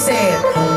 พ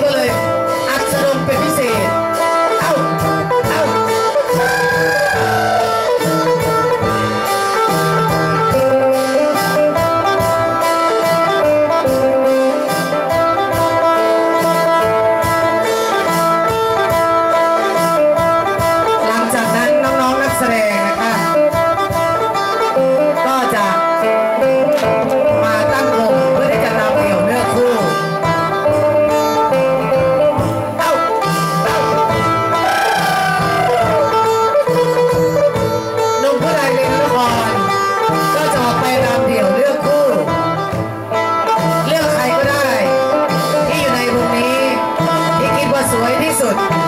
people good.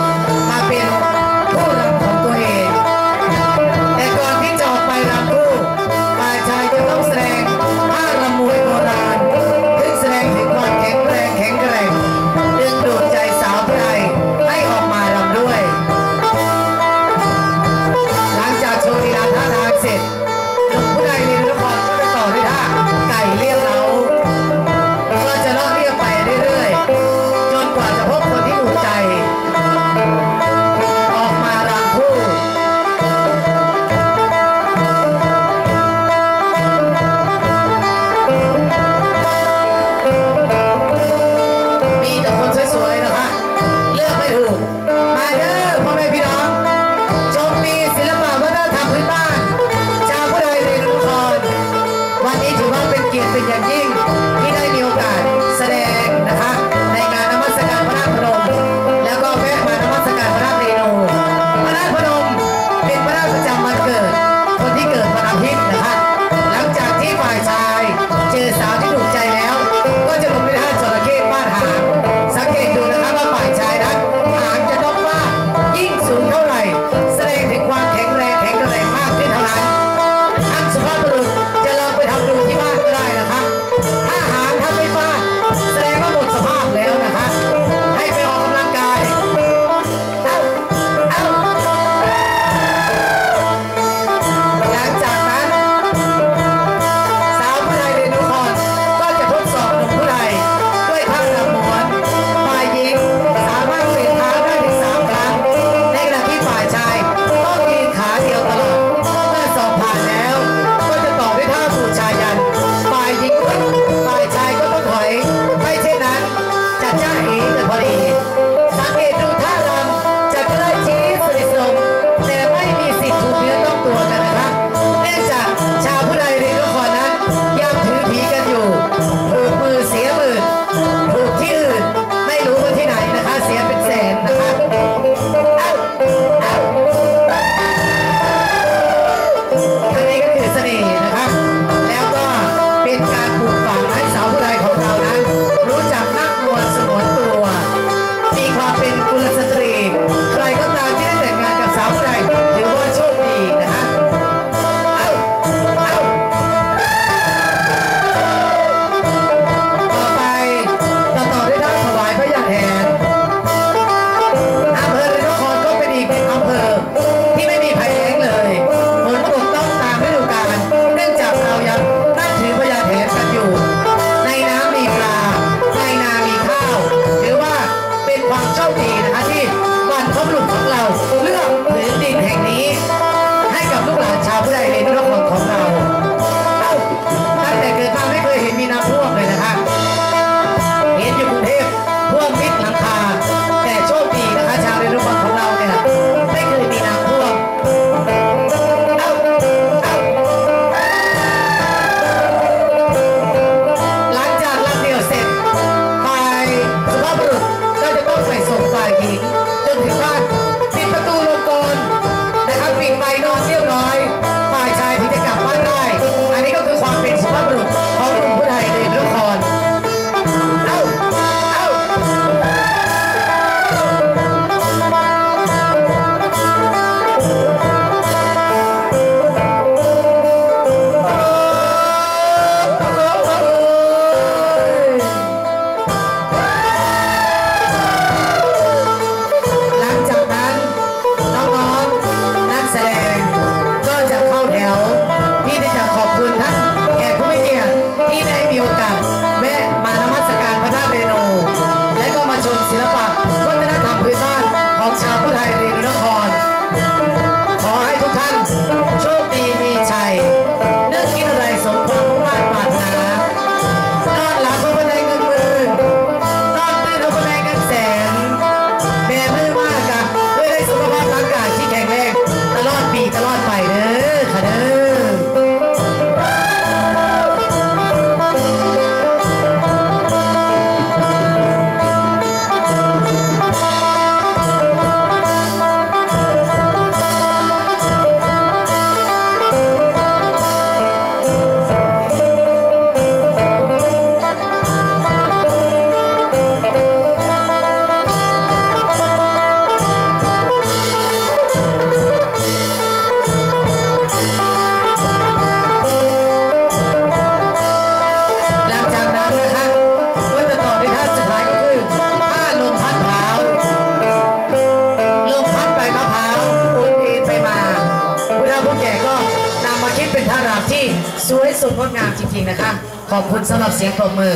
จริงๆนะคะ ขอบคุณสำหรับเสียงปรบมือ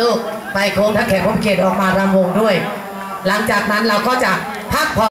ลูกไปโค้งถ้าแขกพมเกตออกมารำวงด้วย หลังจากนั้นเราก็จะพักผ่อน